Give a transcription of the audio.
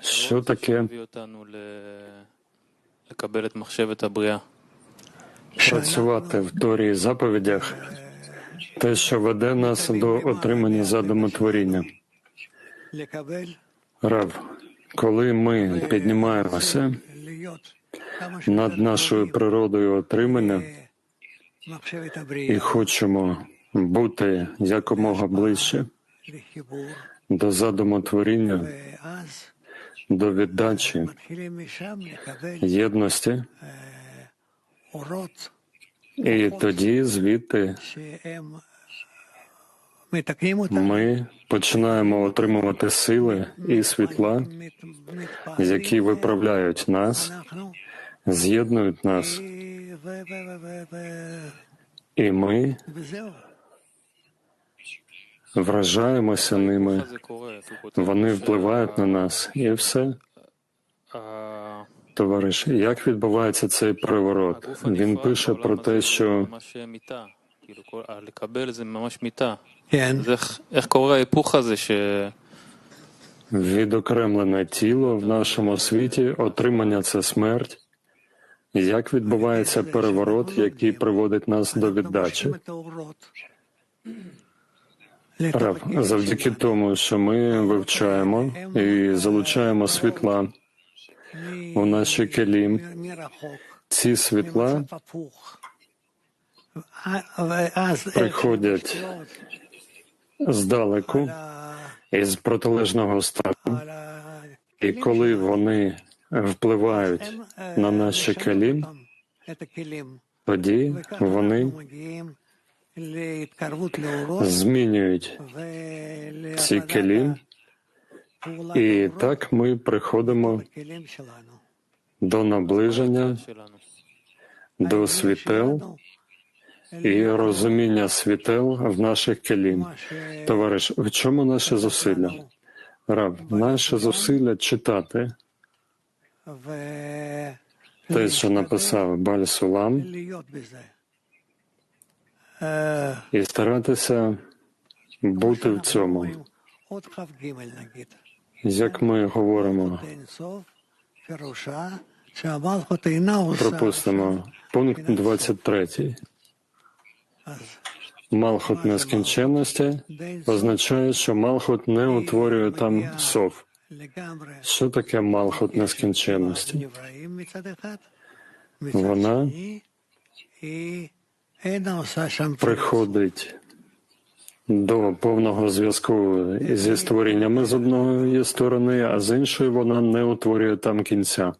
Що таке? Працювати в Торі і заповідях, те, що веде нас до отримання задуму творіння. Рав, коли ми піднімаємося над нашою природою отримання і хочемо бути якомога ближче до задуму творіння до віддачі єдності, і тоді звідти ми починаємо отримувати сили і світла, які виправляють нас, з'єднують нас, і ми вражаємося ними. Вони впливають на нас і все. Товариш, як відбувається цей приворот? Він пише про те, що відокремлене тіло в нашому світі, отримання це смерть. Як відбувається переворот, який приводить нас до віддачі? Рав, завдяки тому, що ми вивчаємо і залучаємо світла у наші келі. Ці світла приходять здалеку із протилежного стану, і коли вони впливають на наші келі, тоді вони змінюють ці келім, і так ми приходимо до наближення, до світел і розуміння світел в наших келім. Товариш, в чому наше зусилля? Раб, наше зусилля читати. Те, що написав Баль Сулам, Э, і старатися бути в цьому. Як ми говоримо, пропустимо пункт 23. Малхот нескінченності означає, що Малхот не утворює там сов. Що таке Малхот нескінченності? Вона приходить до повного зв'язку зі створіннями з однієї сторони, а з іншої вона не утворює там кінця.